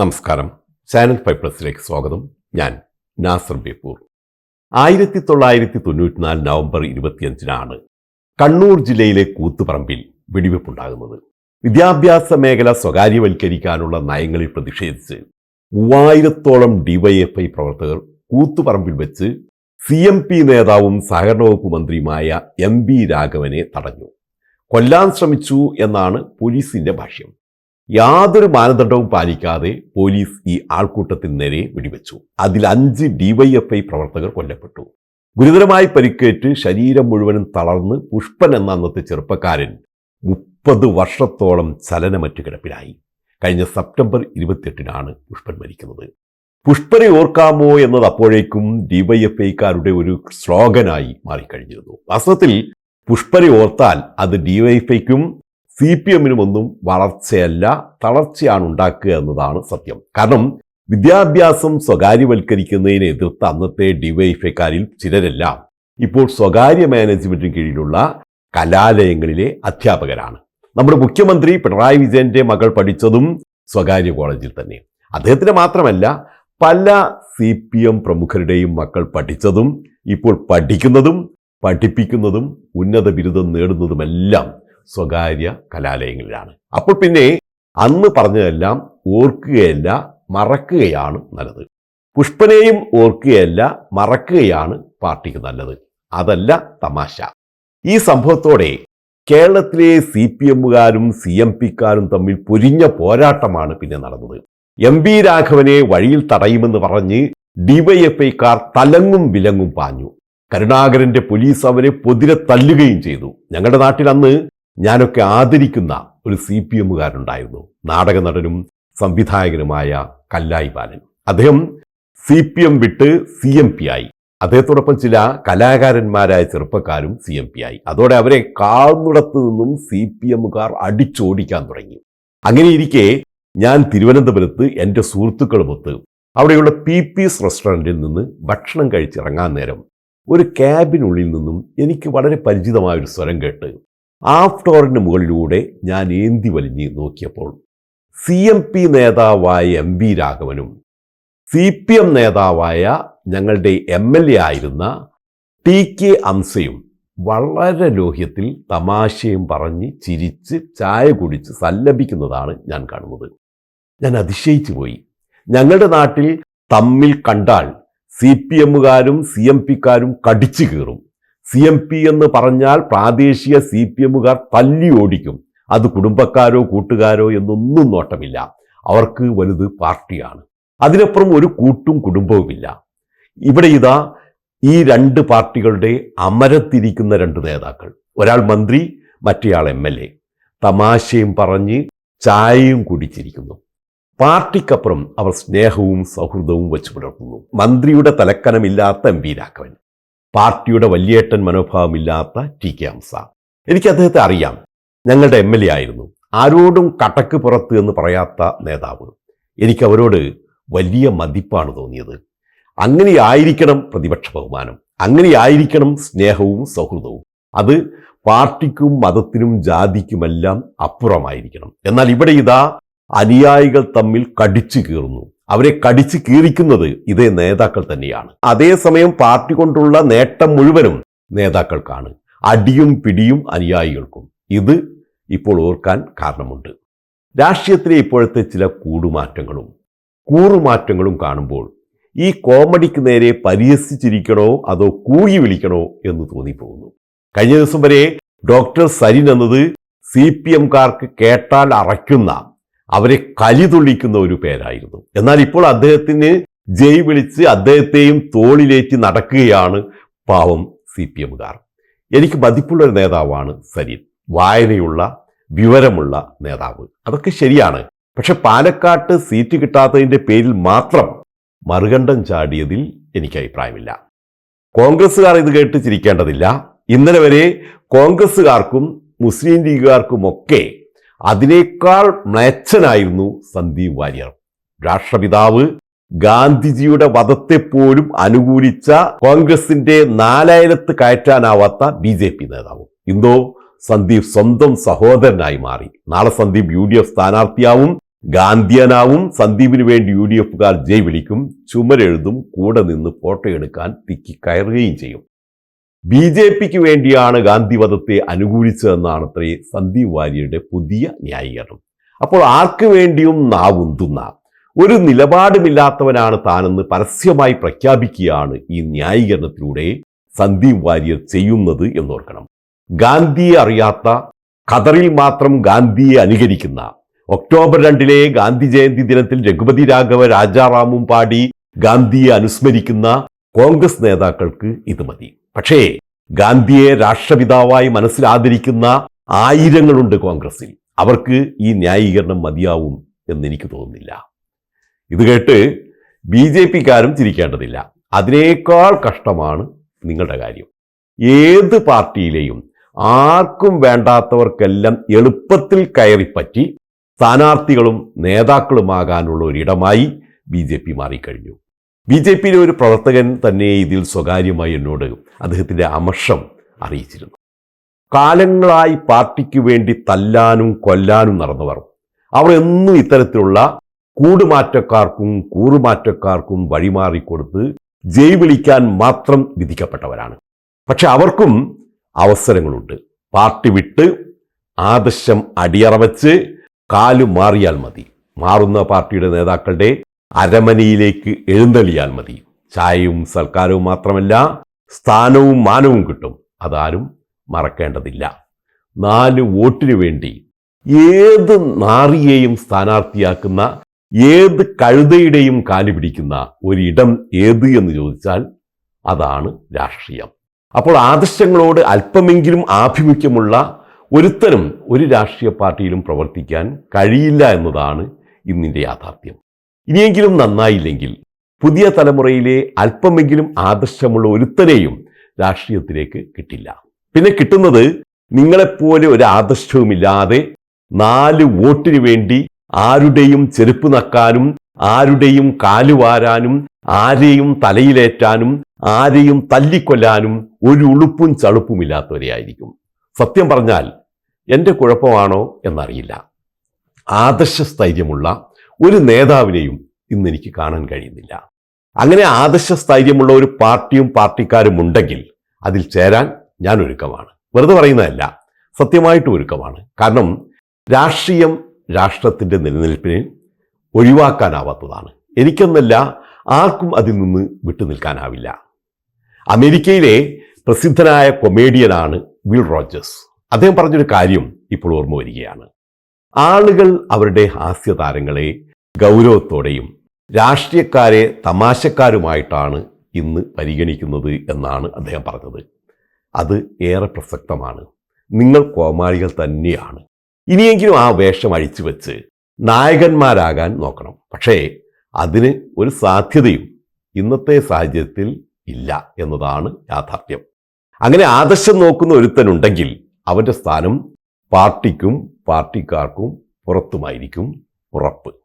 നമസ്കാരം. Channel five സ്വാഗതം. ഞാൻ നാസർ ബേപ്പൂർ. ആയിരത്തി തൊള്ളായിരത്തി തൊണ്ണൂറ്റിനാല് നവംബർ ഇരുപത്തിയഞ്ചിനാണ് കണ്ണൂർ ജില്ലയിലെ കൂത്തുപറമ്പിൽ വെടിവെപ്പുണ്ടാകുന്നത്. വിദ്യാഭ്യാസ മേഖല സ്വകാര്യവൽക്കരിക്കാനുള്ള നയങ്ങളിൽ പ്രതിഷേധിച്ച് മൂവായിരത്തോളം ഡിവൈഎഫ്ഐ പ്രവർത്തകർ കൂത്തുപറമ്പിൽ വെച്ച് സി എം പി നേതാവും സഹകരണ വകുപ്പ് മന്ത്രിയുമായ എം ബി രാഘവനെ തടഞ്ഞു. കൊല്ലാൻ ശ്രമിച്ചു എന്നാണ് പോലീസിന്റെ ഭാഷ്യം. യാതൊരു മാനദണ്ഡവും പാലിക്കാതെ പോലീസ് ഈ ആൾക്കൂട്ടത്തിന് നേരെ വെടിവെച്ചു. അതിൽ അഞ്ച് ഡിവൈഎഫ്ഐ പ്രവർത്തകർ കൊല്ലപ്പെട്ടു. ഗുരുതരമായി പരിക്കേറ്റ് ശരീരം മുഴുവനും തളർന്ന് പുഷ്പൻ എന്ന അന്നത്തെ ചെറുപ്പക്കാരൻ മുപ്പത് വർഷത്തോളം ചലനമറ്റു കിടപ്പിലായി. കഴിഞ്ഞ സെപ്റ്റംബർ ഇരുപത്തിയെട്ടിനാണ് പുഷ്പൻ മരിക്കുന്നത്. പുഷ്പനെ ഓർക്കാമോ എന്നത് അപ്പോഴേക്കും ഡിവൈഎഫ്ഐക്കാരുടെ ഒരു സ്ലോഗനായി മാറിക്കഴിഞ്ഞിരുന്നു. വാസ്തവത്തിൽ പുഷ്പനെ ഓർത്താൽ അത് ഡിവൈഎഫ്ഐക്കും സി പി എമ്മിനുമൊന്നും വളർച്ചയല്ല തളർച്ചയാണ് ഉണ്ടാക്കുക എന്നതാണ് സത്യം. കാരണം വിദ്യാഭ്യാസം സ്വകാര്യവൽക്കരിക്കുന്നതിനെ എതിർത്ത അന്നത്തെ ഡിവൈഎഫ്ഐക്കാരിൽ ചിലരെല്ലാം ഇപ്പോൾ സ്വകാര്യ മാനേജ്മെന്റിന് കീഴിലുള്ള കലാലയങ്ങളിലെ അധ്യാപകരാണ്. നമ്മുടെ മുഖ്യമന്ത്രി പിണറായി വിജയന്റെ മകൾ പഠിച്ചതും സ്വകാര്യ കോളേജിൽ തന്നെ. അദ്ദേഹത്തിന് മാത്രമല്ല പല സി പി എം പ്രമുഖരുടെയും മക്കൾ പഠിച്ചതും ഇപ്പോൾ പഠിക്കുന്നതും പഠിപ്പിക്കുന്നതും ഉന്നത ബിരുദം നേടുന്നതുമെല്ലാം സ്വകാര്യ കലാലയങ്ങളിലാണ്. അപ്പോൾ പിന്നെ അന്ന് പറഞ്ഞതെല്ലാം ഓർക്കുകയല്ല മറക്കുകയാണ് നല്ലത്. പുഷ്പനെയും ഓർക്കുകയല്ല മറക്കുകയാണ് പാർട്ടിക്ക് നല്ലത്. അതല്ല തമാശ. ഈ സംഭവത്തോടെ കേരളത്തിലെ സി പി എമ്മുകാരും സി എം പിക്കാരും തമ്മിൽ പൊരിഞ്ഞ പോരാട്ടമാണ് പിന്നെ നടന്നത്. എം വി രാഘവനെ വഴിയിൽ തടയുമെന്ന് പറഞ്ഞ് ഡിവൈഎഫ്ഐക്കാർ തലങ്ങും വിലങ്ങും പാഞ്ഞു. കരുണാകരന്റെ പോലീസ് അവരെ പൊതിരെ തല്ലുകയും ചെയ്തു. ഞങ്ങളുടെ നാട്ടിൽ അന്ന് ഞാനൊക്കെ ആദരിക്കുന്ന ഒരു സി പി എമ്മുകാരുണ്ടായിരുന്നു. നാടക നടനും സംവിധായകനുമായ കല്ലായി ബാലൻ. അദ്ദേഹം സി പി എം വിട്ട് സി എം പി ആയി. അദ്ദേഹത്തോടൊപ്പം ചില കലാകാരന്മാരായ ചെറുപ്പക്കാരും സി എം പി ആയി. അതോടെ അവരെ കാർന്നുടത്ത് നിന്നും സി പി എമ്മുകാർ അടിച്ചോടിക്കാൻ തുടങ്ങി. അങ്ങനെയിരിക്കെ ഞാൻ തിരുവനന്തപുരത്ത് എന്റെ സുഹൃത്തുക്കളുമൊത്ത് അവിടെയുള്ള പി പീസ് റെസ്റ്റോറന്റിൽ നിന്ന് ഭക്ഷണം കഴിച്ചിറങ്ങാൻ നേരം ഒരു ക്യാബിനുള്ളിൽ നിന്നും എനിക്ക് വളരെ പരിചിതമായ ഒരു സ്വരം കേട്ട് ആഫ്റ്റോറിന് മുകളിലൂടെ ഞാൻ ഏന്തി വലിഞ്ഞ് നോക്കിയപ്പോൾ സി എം പി നേതാവായ എം വി രാഘവനും സി പി എം നേതാവായ ഞങ്ങളുടെ എം എൽ എ ആയിരുന്ന ടി കെ അംസയും വളരെ ലോഹ്യത്തിൽ തമാശയും പറഞ്ഞ് ചിരിച്ച് ചായ കുടിച്ച് സല്ലപിക്കുന്നതാണ് ഞാൻ കാണുന്നത്. ഞാൻ അതിശയിച്ചു പോയി. ഞങ്ങളുടെ നാട്ടിൽ തമ്മിൽ കണ്ടാൽ സി പി എമ്മുകാരും സി എം പിക്കാരും കടിച്ചു കീറും. സി എം പി എന്ന് പറഞ്ഞാൽ പ്രാദേശിക സി പി എമ്മുകാർ തല്ലി ഓടിക്കും അത് കുടുംബക്കാരോ കൂട്ടുകാരോ എന്നൊന്നും നോട്ടമില്ല. അവർക്ക് വലുത് പാർട്ടിയാണ്. അതിനപ്പുറം ഒരു കൂട്ടും കുടുംബവുമില്ല. ഇവിടെ ഇതാ ഈ രണ്ട് പാർട്ടികളുടെ അമരത്തിരിക്കുന്ന രണ്ട് നേതാക്കൾ. ഒരാൾ മന്ത്രി മറ്റേയാൾ എം എൽ എ. തമാശയും പറഞ്ഞ് ചായയും കുടിച്ചിരിക്കുന്നു. പാർട്ടിക്കപ്പുറം അവർ സ്നേഹവും സൗഹൃദവും വെച്ചു പുലർത്തുന്നു. മന്ത്രിയുടെ തലക്കനമില്ലാത്ത എം വി രാഘവൻ. പാർട്ടിയുടെ വലിയേട്ടൻ മനോഭാവമില്ലാത്ത ടി കെ ഹംസ എനിക്ക് അദ്ദേഹത്തെ അറിയാം. ഞങ്ങളുടെ എം എൽ എ ആയിരുന്നു. ആരോടും കട്ടക്ക് പുറത്ത് എന്ന് പറയാത്ത നേതാവ്. എനിക്ക് അവരോട് വലിയ മതിപ്പാണ് തോന്നിയത്. അങ്ങനെയായിരിക്കണം പ്രതിപക്ഷ ബഹുമാനം. അങ്ങനെയായിരിക്കണം സ്നേഹവും സൗഹൃദവും. അത് പാർട്ടിക്കും മതത്തിനും ജാതിക്കുമെല്ലാം അപ്പുറമായിരിക്കണം. എന്നാൽ ഇവിടെ ഇതാ അനുയായികൾ തമ്മിൽ കടിച്ചു കീറുന്നു. അവരെ കടിച്ചു കീറിക്കുന്നത് ഇതേ നേതാക്കൾ തന്നെയാണ്. അതേസമയം പാർട്ടി കൊണ്ടുള്ള നേട്ടം മുഴുവനും നേതാക്കൾക്കാണ്. അടിയും പിടിയും അനുയായികൾക്കും. ഇത് ഇപ്പോൾ ഓർക്കാൻ കാരണമുണ്ട്. രാഷ്ട്രീയത്തിലെ ഇപ്പോഴത്തെ ചില കൂടുമാറ്റങ്ങളും കൂറുമാറ്റങ്ങളും കാണുമ്പോൾ ഈ കോമഡിക്ക് നേരെ പരിഹസിച്ചിരിക്കണോ അതോ കൂകി വിളിക്കണോ എന്ന് തോന്നിപ്പോകുന്നു. കഴിഞ്ഞ ദിവസം വരെ ഡോക്ടർ സരിൻ എന്നത് സി പി എംകാർക്ക് കേട്ടാൽ അറയ്ക്കുന്ന അവരെ കലിതുള്ളിക്കുന്ന ഒരു പേരായിരുന്നു. എന്നാൽ ഇപ്പോൾ അദ്ദേഹത്തിന് ജയ് വിളിച്ച് അദ്ദേഹത്തെയും തോളിലേറ്റി നടക്കുകയാണ് പാവം സി പി എമ്മുകാർ. എനിക്ക് മതിപ്പുള്ള ഒരു നേതാവാണ് സരീൻ. വായനയുള്ള വിവരമുള്ള നേതാവ്. അതൊക്കെ ശരിയാണ്. പക്ഷെ പാലക്കാട്ട് സീറ്റ് കിട്ടാത്തതിന്റെ പേരിൽ മാത്രം മറുകണ്ഠം ചാടിയതിൽ എനിക്ക് അഭിപ്രായമില്ല. കോൺഗ്രസ്സുകാർ ഇത് കേട്ട് ചിരിക്കേണ്ടതില്ല. ഇന്നലെ വരെ കോൺഗ്രസ്സുകാർക്കും മുസ്ലിം ലീഗുകാർക്കുമൊക്കെ അതിനേക്കാൾ മ്ലേച്ഛനായിരുന്നു സന്ദീപ് വാര്യർ. രാഷ്ട്രപിതാവ് ഗാന്ധിജിയുടെ വധത്തെപ്പോലും അനുകൂലിച്ച കോൺഗ്രസിന്റെ നാലായിരത്ത് കയറ്റാനാവാത്ത ബി ജെ പി നേതാവ്. ഇന്നോ സന്ദീപ് സ്വന്തം സഹോദരനായി മാറി. നാളെ സന്ദീപ് യു ഡി എഫ് സ്ഥാനാർത്ഥിയാവും. ഗാന്ധിയനാവും. സന്ദീപിന് വേണ്ടി യു ഡി എഫുകാർ ജയ് വിളിക്കും. ചുമരെഴുതും. കൂടെ നിന്ന് ഫോട്ടോ എടുക്കാൻ തിക്കി കയറുകയും ചെയ്യും. ബി ജെ പിക്ക് വേണ്ടിയാണ് ഗാന്ധിവധത്തെ അനുകൂലിച്ചതെന്നാണ് അത്രേ സന്ദീപ് വാര്യരുടെ പുതിയ ന്യായീകരണം. അപ്പോൾ ആർക്ക് വേണ്ടിയും നാവുന്തുന്ന ഒരു നിലപാടുമില്ലാത്തവനാണ് താനെന്ന് പരസ്യമായി പ്രഖ്യാപിക്കുകയാണ് ഈ ന്യായീകരണത്തിലൂടെ സന്ദീപ് വാര്യർ ചെയ്യുന്നത് എന്നോർക്കണം. ഗാന്ധിയെ അറിയാത്ത ഖദറിൽ മാത്രം ഗാന്ധിയെ അനുകരിക്കുന്ന ഒക്ടോബർ രണ്ടിലെ ഗാന്ധി ജയന്തി ദിനത്തിൽ രഘുപതി രാഘവ രാജാറാമും പാടി ഗാന്ധിയെ അനുസ്മരിക്കുന്ന കോൺഗ്രസ് നേതാക്കൾക്ക് ഇത് മതി. പക്ഷേ ഗാന്ധിയെ രാഷ്ട്രപിതാവായി മനസ്സിലാദരിക്കുന്ന ആയിരങ്ങളുണ്ട് കോൺഗ്രസിൽ അവർക്ക് ഈ ന്യായീകരണം മതിയാവും എന്ന് എനിക്ക് തോന്നുന്നില്ല. ഇത് കേട്ട് ബി ജെ പിക്കാരും ചിരിക്കേണ്ടതില്ല. അതിനേക്കാൾ കഷ്ടമാണ് നിങ്ങളുടെ കാര്യം. ഏത് പാർട്ടിയിലെയും ആർക്കും വേണ്ടാത്തവർക്കെല്ലാം എളുപ്പത്തിൽ കയറിപ്പറ്റി സ്ഥാനാർത്ഥികളും നേതാക്കളുമാകാനുള്ള ഒരിടമായി ബി ജെ പി മാറിക്കഴിഞ്ഞു. ബി ജെ പിയിലെ ഒരു പ്രവർത്തകൻ തന്നെ ഇതിൽ സ്വകാര്യമായി എന്നോട് അദ്ദേഹത്തിന്റെ അമർഷം അറിയിച്ചിരുന്നു. കാലങ്ങളായി പാർട്ടിക്ക് വേണ്ടി തല്ലാനും കൊല്ലാനും നടന്നവർ. അവർ എന്നും ഇത്തരത്തിലുള്ള കൂടുമാറ്റക്കാർക്കും കൂറുമാറ്റക്കാർക്കും വഴിമാറിക്കൊടുത്ത് ജയ് വിളിക്കാൻ മാത്രം വിധിക്കപ്പെട്ടവരാണ്. പക്ഷെ അവർക്കും അവസരങ്ങളുണ്ട്. പാർട്ടി വിട്ട് ആദർശം അടിയറവച്ച് കാലു മാറിയാൽ മതി. മാറുന്ന പാർട്ടിയുടെ നേതാക്കളുടെ അരമനയിലേക്ക് എഴുന്നള്ളിയാൽ മതി. ചായയും സൽക്കാരവും മാത്രമല്ല സ്ഥാനവും മാനവും കിട്ടും. അതാരും മറക്കേണ്ടതില്ല. നാല് വോട്ടിനു വേണ്ടി ഏത് നാറിയെയും സ്ഥാനാർത്ഥിയാക്കുന്ന ഏത് കഴുതയുടെയും കാലു പിടിക്കുന്ന ഒരിടം ഏത് എന്ന് ചോദിച്ചാൽ അതാണ് രാഷ്ട്രീയം. അപ്പോൾ ആദർശങ്ങളോട് അല്പമെങ്കിലും ആഭിമുഖ്യമുള്ള ഒരുത്തനും ഒരു രാഷ്ട്രീയ പാർട്ടിയിലും പ്രവർത്തിക്കാൻ കഴിയില്ല എന്നതാണ് ഇന്നിന്റെ യാഥാർത്ഥ്യം. ഇനിയെങ്കിലും നന്നായില്ലെങ്കിൽ പുതിയ തലമുറയിലെ അല്പമെങ്കിലും ആദർശമുള്ള ഒരുത്തനെയും രാഷ്ട്രീയത്തിലേക്ക് കിട്ടില്ല. പിന്നെ കിട്ടുന്നത് നിങ്ങളെപ്പോലെ ഒരു ആദർശവുമില്ലാതെ നാല് വോട്ടിന് വേണ്ടി ആരുടെയും ചെരുപ്പ് നക്കാനും ആരുടെയും കാലുവാരാനും ആരെയും തലയിലേറ്റാനും ആരെയും തല്ലിക്കൊല്ലാനും ഒരു ഉളുപ്പും ചളുപ്പുമില്ലാത്തവരെയായിരിക്കും. സത്യം പറഞ്ഞാൽ എന്റെ കുഴപ്പമാണോ എന്നറിയില്ല. ആദർശ സ്ഥൈര്യമുള്ള ഒരു നേതാവിനെയും ഇന്ന് എനിക്ക് കാണാൻ കഴിയുന്നില്ല. അങ്ങനെ ആദർശ സ്ഥൈര്യമുള്ള ഒരു പാർട്ടിയും പാർട്ടിക്കാരും ഉണ്ടെങ്കിൽ അതിൽ ചേരാൻ ഞാൻ ഒരുക്കമാണ്. വെറുതെ പറയുന്നതല്ല സത്യമായിട്ടും ഒരുക്കമാണ്. കാരണം രാഷ്ട്രീയം രാഷ്ട്രത്തിന്റെ നിലനിൽപ്പിനെ ഒഴിവാക്കാനാവാത്തതാണ്. എനിക്കെന്നല്ല ആർക്കും അതിൽ നിന്ന് വിട്ടുനിൽക്കാനാവില്ല അമേരിക്കയിലെ പ്രസിദ്ധനായ കൊമേഡിയനാണ് വിൽ റോജേഴ്സ്. അദ്ദേഹം പറഞ്ഞൊരു കാര്യം ഇപ്പോൾ ഓർമ്മ വരികയാണ്. ആളുകൾ അവരുടെ ഹാസ്യതാരങ്ങളെ ഗൗരവത്തോടെയും രാഷ്ട്രീയക്കാരെ തമാശക്കാരുമായിട്ടാണ് ഇന്ന് പരിഗണിക്കുന്നത് എന്നാണ് അദ്ദേഹം പറഞ്ഞത്. അത് ഏറെ പ്രസക്തമാണ്. നിങ്ങൾ കോമാളികൾ തന്നെയാണ്. ഇനിയെങ്കിലും ആ വേഷം അഴിച്ചു വെച്ച് നായകന്മാരാകാൻ നോക്കണം. പക്ഷേ അതിന് ഒരു സാധ്യതയും ഇന്നത്തെ സാഹചര്യത്തിൽ ഇല്ല എന്നതാണ് യാഥാർത്ഥ്യം. അങ്ങനെ ആദർശം നോക്കുന്ന ഒരുത്തനുണ്ടെങ്കിൽ അവന്റെ സ്ഥാനം പാർട്ടിക്കും പാർട്ടിക്കാർക്കും പുറത്തുമായിരിക്കും ഉറപ്പ്.